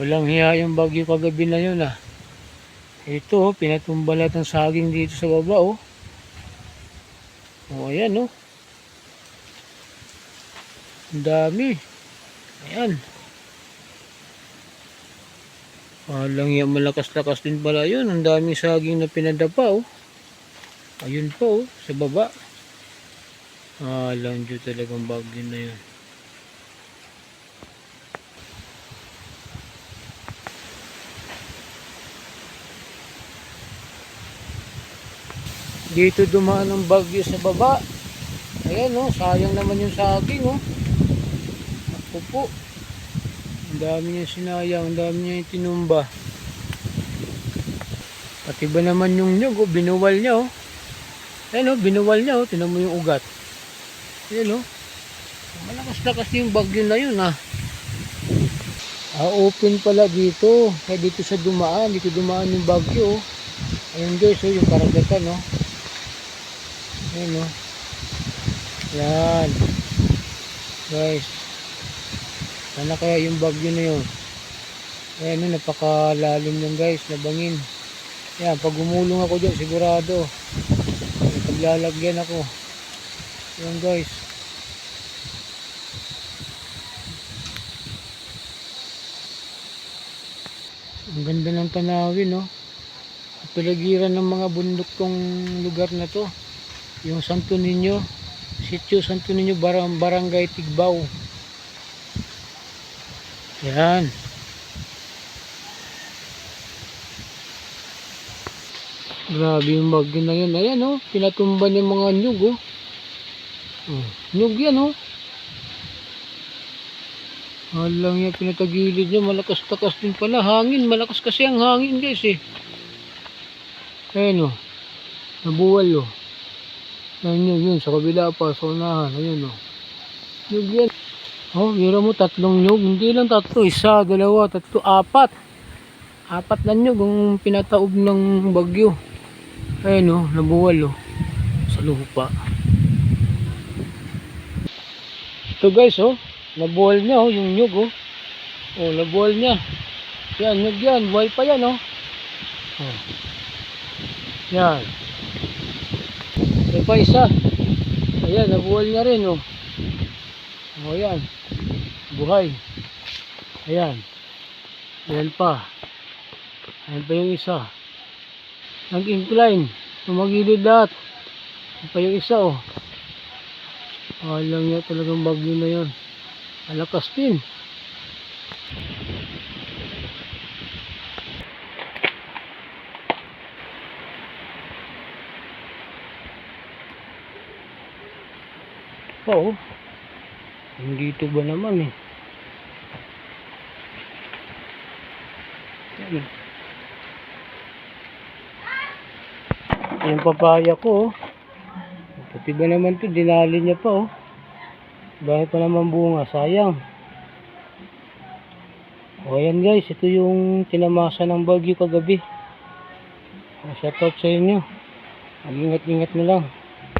Walang hiya yung bagyo kagabi na yun ah. Ito oh, pinatumba lahat ng saging dito sa baba oh. Oh, ayan oh. Ang dami. Ayan. Walang hiya malakas-lakas din pala yun. Ang daming saging na pinadapa oh. Ayun po oh, sa baba. Alam nyo talagang bagyo na yun. Dito dumaan ang bagyo sa baba. Ayan oh, sayang naman yung saging oh. Ako. Ang dami niya sinayang, ang dami niya yung tinumba. Pati ba naman yung nyug oh, binuwal niya oh. Ayan oh, binuwal niya oh, tinan mo yung ugat. Ayan oh. Malakas-lakas yung bagyo na yun ah. Ah, open pala dito. Kaya dito sa dumaan, dito dumaan yung bagyo oh. Ayun guys, oh, yung karagatan oh. Ayan oh. Yan. Guys. Sana kaya yung bagyo na yun. Ayan oh, napakalalim yan guys, nabangin. Ayan, pag gumulong ako dyan, sigurado. Paglalagyan ako. Ayan guys. Ang ganda ng tanawin, no? Palagiran ng mga bundok tong lugar na to. Yung Santo Niño, Sitio Santo Niño, Barang, Barangay Tigbaw. Yan. Grabe yung bagyo na yun. Ayan, oh. Pinatumba niya mga nyug, oh. oh. Nyug yan, oh. Halang yan, pinatagilid niya. Malakas-takas din pala. Hangin. Malakas kasi ang hangin, guys, eh. Ayan, oh. Nabuwal, oh. Ayan yun. Sa kabila pa, sa unahan. Ayan, oh. Nyug yan. Oh, mira mo, tatlong nyug. Hindi lang tatlo. Isa, dalawa, tatlo, apat. Apat na nyug ang pinataob ng bagyo. Ayan, oh. Nabuwal, oh. Sa lupa. Ito, guys, oh. Nabuwal niya, oh. Yung nyug, oh. Oh, nabuwal niya. Yan, nyug yan. Buhay pa yan, oh. Oh. Yan. Pa isa. Ayan, nabuwal niya rin, oh. Oh, yan. Buhay. Ayan. Ayan pa. Ayan pa yung isa. Nag-incline. Tumagilid lahat. Ayan pa yung isa, oh. Alam niya talagang bagyo na yun. Alakas din. Oo. Hindi ito ba naman eh. Yan. Yung papaya ko oh. Pati ba naman to dinali niya pa oh. Dahil pa naman bunga, sayang. O ayan guys, ito yung tinamasa ng bagyo kagabi. Shoutout sa inyo. Mag-ingat-ingat na lang.